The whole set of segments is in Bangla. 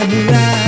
and right.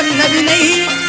والذي